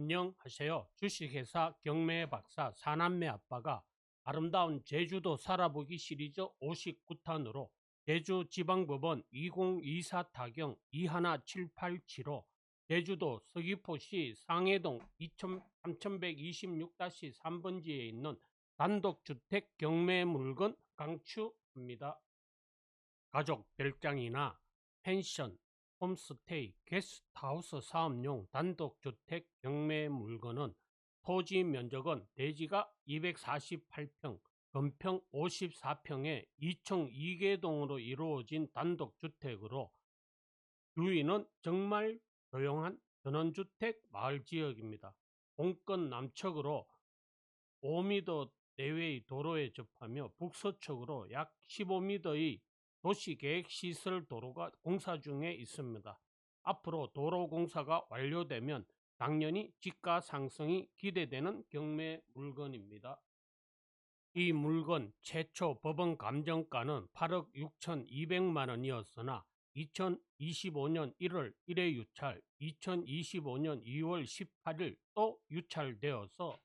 안녕하세요. 주식회사 경매 박사 사남매 아빠가 아름다운 제주도 살아보기 시리즈 59탄으로 제주지방법원 2024 타경 21787호 제주도 서귀포시 상해동 3126-3번지에 있는 단독주택 경매 물건 강추합니다. 가족 별장이나 펜션, 홈스테이, 게스트하우스 사업용 단독주택 경매 물건은 토지 면적은 대지가 248평, 건평 54평에 2층 2개동으로 이루어진 단독주택으로 주위는 정말 조용한 전원주택 마을지역입니다. 공권 남측으로 5m 내외의 도로에 접하며 북서쪽으로 약 15m의 도시계획 시설 도로가 공사 중에 있습니다. 앞으로 도로 공사가 완료되면 당연히 지가 상승이 기대되는 경매 물건입니다. 이 물건 최초 법원 감정가는 8억 6천2백만 원이었으나 2025년 1월 1회 유찰, 2025년 2월 18일 또 유찰되어서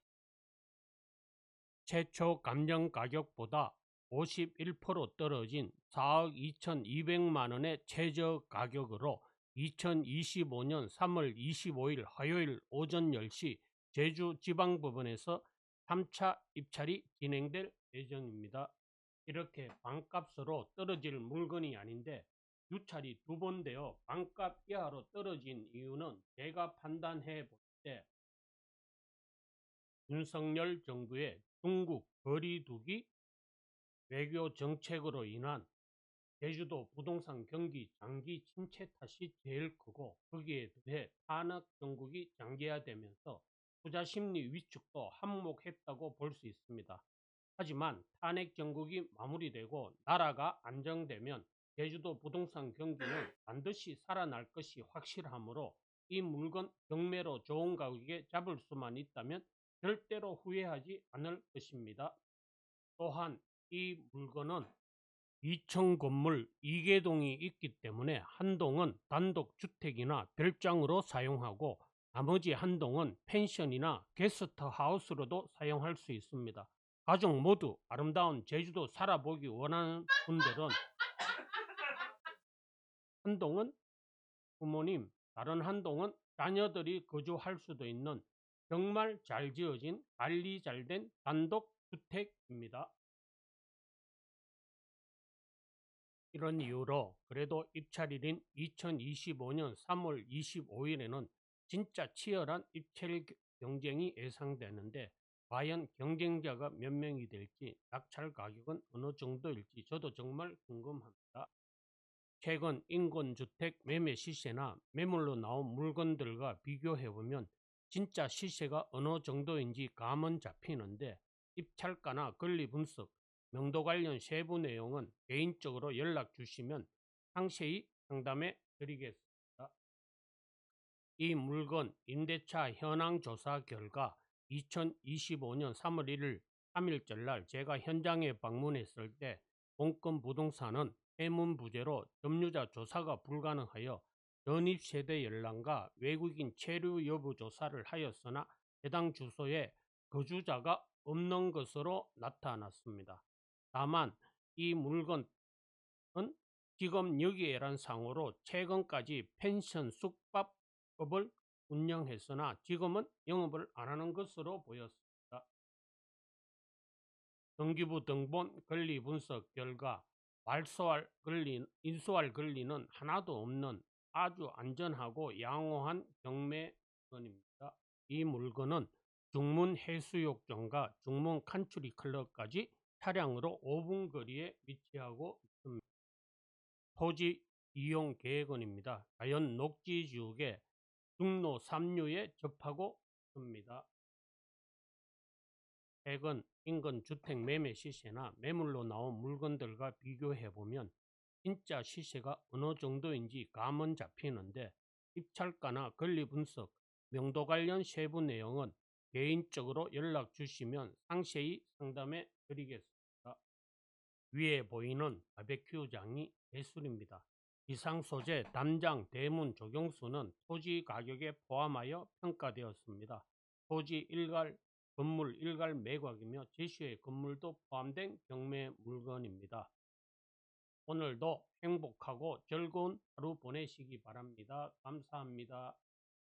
최초 감정 가격보다 51% 떨어진 4억 2,200만 원의 최저 가격으로 2025년 3월 25일 화요일 오전 10시 제주지방법원에서 3차 입찰이 진행될 예정입니다. 이렇게 반값으로 떨어질 물건이 아닌데 유찰이 두 번 되어 반값 이하로 떨어진 이유는 제가 판단해 볼 때 윤석열 정부의 중국 거리두기 외교 정책으로 인한 제주도 부동산 경기 장기 침체 탓이 제일 크고 거기에 더해 탄핵 정국이 장기화되면서 투자 심리 위축도 한몫했다고 볼 수 있습니다. 하지만 탄핵 정국이 마무리되고 나라가 안정되면 제주도 부동산 경기는 반드시 살아날 것이 확실하므로 이 물건 경매로 좋은 가격에 잡을 수만 있다면 절대로 후회하지 않을 것입니다. 또한 이 물건은 2층 건물 2개동이 있기 때문에 한 동은 단독주택이나 별장으로 사용하고 나머지 한 동은 펜션이나 게스트하우스로도 사용할 수 있습니다. 가족 모두 아름다운 제주도 살아보기 원하는 분들은 한 동은 부모님, 다른 한 동은 자녀들이 거주할 수도 있는 정말 잘 지어진 관리 잘 된 단독주택입니다. 이런 이유로 그래도 입찰일인 2025년 3월 25일에는 진짜 치열한 입찰 경쟁이 예상되는데 과연 경쟁자가 몇 명이 될지 낙찰 가격은 어느 정도일지 저도 정말 궁금합니다. 최근 인건주택 매매 시세나 매물로 나온 물건들과 비교해보면 진짜 시세가 어느 정도인지 감은 잡히는데 입찰가나 권리 분석, 명도 관련 세부 내용은 개인적으로 연락 주시면 상세히 상담해 드리겠습니다. 이 물건 임대차 현황 조사 결과 2025년 3월 1일 3일절 날 제가 현장에 방문했을 때 공권 부동산은 해문 부재로 점유자 조사가 불가능하여 전입 세대 열람과 외국인 체류 여부 조사를 하였으나 해당 주소에 거주자가 없는 것으로 나타났습니다. 다만 이 물건은 지금 여기에란 상으로 최근까지 펜션 숙박업을 운영했으나 지금은 영업을 안 하는 것으로 보였습니다. 정기부 등본 권리 분석 결과 말소할 권리, 인수할 권리는 하나도 없는 아주 안전하고 양호한 경매건입니다. 이 물건은 중문 해수욕장과 중문 칸츄리 클럽까지 차량으로 5분 거리에 위치하고 있습니다. 토지 이용 계획원입니다. 자연 녹지 지역에 중로 3류에 접하고 있습니다. 최근 인근 주택 매매 시세나 매물로 나온 물건들과 비교해보면 진짜 시세가 어느 정도인지 감은 잡히는데 입찰가나 권리 분석, 명도 관련 세부 내용은 개인적으로 연락 주시면 상세히 상담해 드리겠습니다. 위에 보이는 바베큐장이 예술입니다. 이상소재, 담장, 대문, 조경수는 토지 가격에 포함하여 평가되었습니다. 토지 일갈, 건물 일갈 매각이며 제시의 건물도 포함된 경매 물건입니다. 오늘도 행복하고 즐거운 하루 보내시기 바랍니다. 감사합니다.